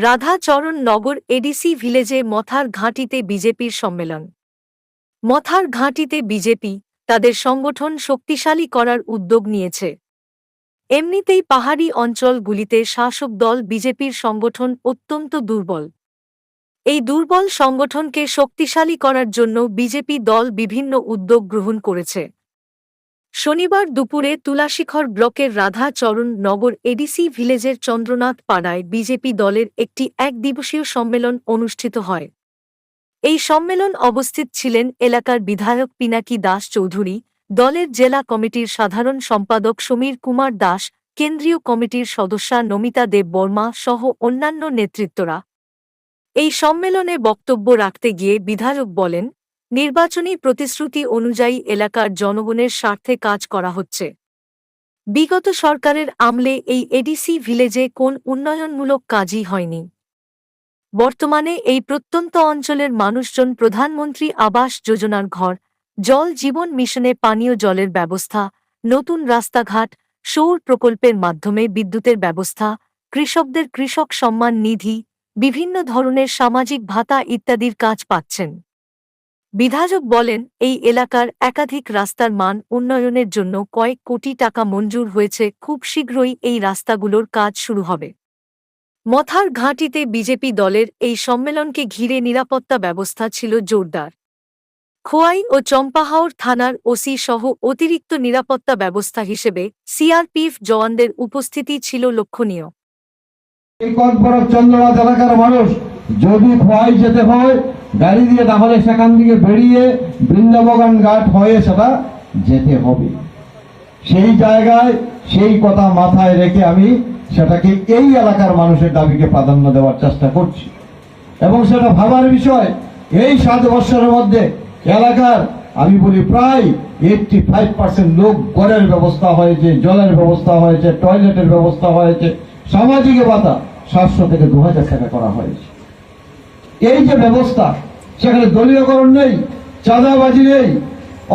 Radhacharan Nagar ADC ভিলেজে মথার ঘাঁটিতে বিজেপির সম্মেলন। মথার ঘাঁটিতে বিজেপি তাদের সংগঠন শক্তিশালী করার উদ্যোগ নিয়েছে। এমনিতেই পাহাড়ি অঞ্চলগুলিতে শাসক দল বিজেপির সংগঠন অত্যন্ত দুর্বল। এই দুর্বল সংগঠনকে শক্তিশালী করার জন্য বিজেপি দল বিভিন্ন উদ্যোগ গ্রহণ করেছে। শনিবার দুপুরে তুলাশিখর ব্লকের রাধাচরণ নগর এডিসি ভিলেজের চন্দ্রনাথ পাড়ায় বিজেপি দলের একটি একদিবসীয় সম্মেলন অনুষ্ঠিত হয়। এই সম্মেলন অবস্থিত ছিলেন এলাকার বিধায়ক পিনাকি দাস চৌধুরী, দলের জেলা কমিটির সাধারণ সম্পাদক সমীর কুমার দাস, কেন্দ্রীয় কমিটির সদস্যা নমিতা দেব বর্মা সহ অন্যান্য নেতৃত্বরা। এই সম্মেলনে বক্তব্য রাখতে গিয়ে বিধায়ক বলেন নির্বাচনী প্রতিশ্রুতি অনুযায়ী এলাকার জনগণের স্বার্থে কাজ করা হচ্ছে। বিগত সরকারের আমলে এই এডিসি ভিলেজে কোন উন্নয়নমূলক কাজই হয়নি। বর্তমানে এই প্রত্যন্ত অঞ্চলের মানুষজন প্রধানমন্ত্রী আবাস যোজনার ঘর, জল জীবন মিশনে পানীয় জলের ব্যবস্থা, নতুন রাস্তাঘাট, সৌর প্রকল্পের মাধ্যমে বিদ্যুতের ব্যবস্থা, কৃষকদের কৃষক সম্মান নিধি, বিভিন্ন ধরনের সামাজিক ভাতা ইত্যাদির কাজ পাচ্ছেন। বিধায়ক বলেন, এই এলাকার একাধিক রাস্তার মান উন্নয়নের জন্য কয়েক কোটি টাকা মঞ্জুর হয়েছে, খুব শীঘ্রই এই রাস্তাগুলোর কাজ শুরু হবে। মথার ঘাঁটিতে বিজেপি দলের এই সম্মেলনকে ঘিরে নিরাপত্তা ব্যবস্থা ছিল জোরদার। খোয়াই ও চম্পাহাওর থানার ওসি সহ অতিরিক্ত নিরাপত্তা ব্যবস্থা হিসেবে সিআরপিএফ জওয়ানদের উপস্থিতি ছিল লক্ষণীয়। এলাকার মানুষ যদি খোয়াই যেতে হয়, গাড়ি দিয়ে তাহলে সেখান থেকে বেরিয়ে বৃন্দাবগান ঘাট হয়ে সেটা যেতে হবে। সেই জায়গায় সেই কথা মাথায় রেখে আমি সেটাকে এই এলাকার মানুষের দাবিকে প্রাধান্য দেওয়ার চেষ্টা করছি। এবং সেটা ভাবার বিষয়, এই সাত বছরের মধ্যে এলাকার, আমি বলি প্রায় এইটটি ফাইভ পার্সেন্ট লোক ঘরের ব্যবস্থা হয়েছে, জলের ব্যবস্থা হয়েছে টয়লেটের ব্যবস্থা হয়েছে, সামাজিক ভাতা সাতশো থেকে দু হাজার টাকা করা হয়েছে। এই যে ব্যবস্থা, সেখানে দলীয়করণ নেই, চাঁদাবাজি নেই,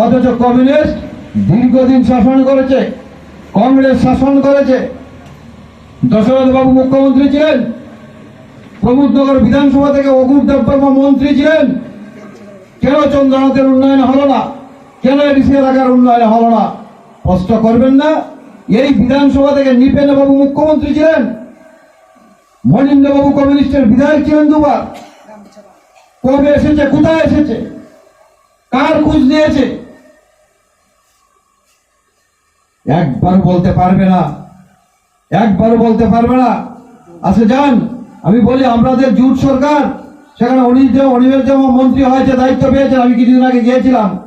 অথচ কমিউনিস্ট দীর্ঘদিন শাসন করেছে, কংগ্রেস শাসন করেছে। দশরথ বাবু মুখ্যমন্ত্রী ছিলেন, প্রমোদনগর বিধানসভা থেকে অকুর দেববর্মা মন্ত্রী ছিলেন। কেন চন্দ্রনাথের উন্নয়ন হলো না? কেন এডিসি এলাকার উন্নয়ন হলো না? প্রশ্ন করবেন না, এই বিধানসভা থেকে বাবু মুখ্যমন্ত্রী ছিলেন। বাবু কমিউনিস্টের বিধায়ক ছিলেন দুবার। কবে এসেছে, কোথায় এসেছে? কার খোঁজ নিয়েছে? একবার বলতে পারবে না। একবার বলতে পারবে না। আচ্ছা যান, আমি বলি, আমাদের জুট সরকার, সেখানে অনিল অনিমের যেমন মন্ত্রী হয়েছে, দায়িত্ব পেয়েছেন। আমি কিছুদিন আগে গিয়েছিলাম।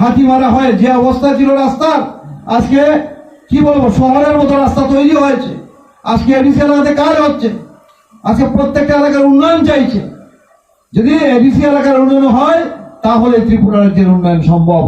হাতি মারা হয়, যে অবস্থা ছিল রাস্তার, আজকে, কি বলব, শহরের মতো রাস্তা তৈরি হয়েছে। আজকে এডিসি এলাকাতে কাজ হচ্ছে। আজকে প্রত্যেকটা এলাকার উন্নয়ন চাইছে। যদি এবিসি এলাকার উন্নয়ন হয় তাহলে ত্রিপুরা রাজ্যের উন্নয়ন সম্ভব।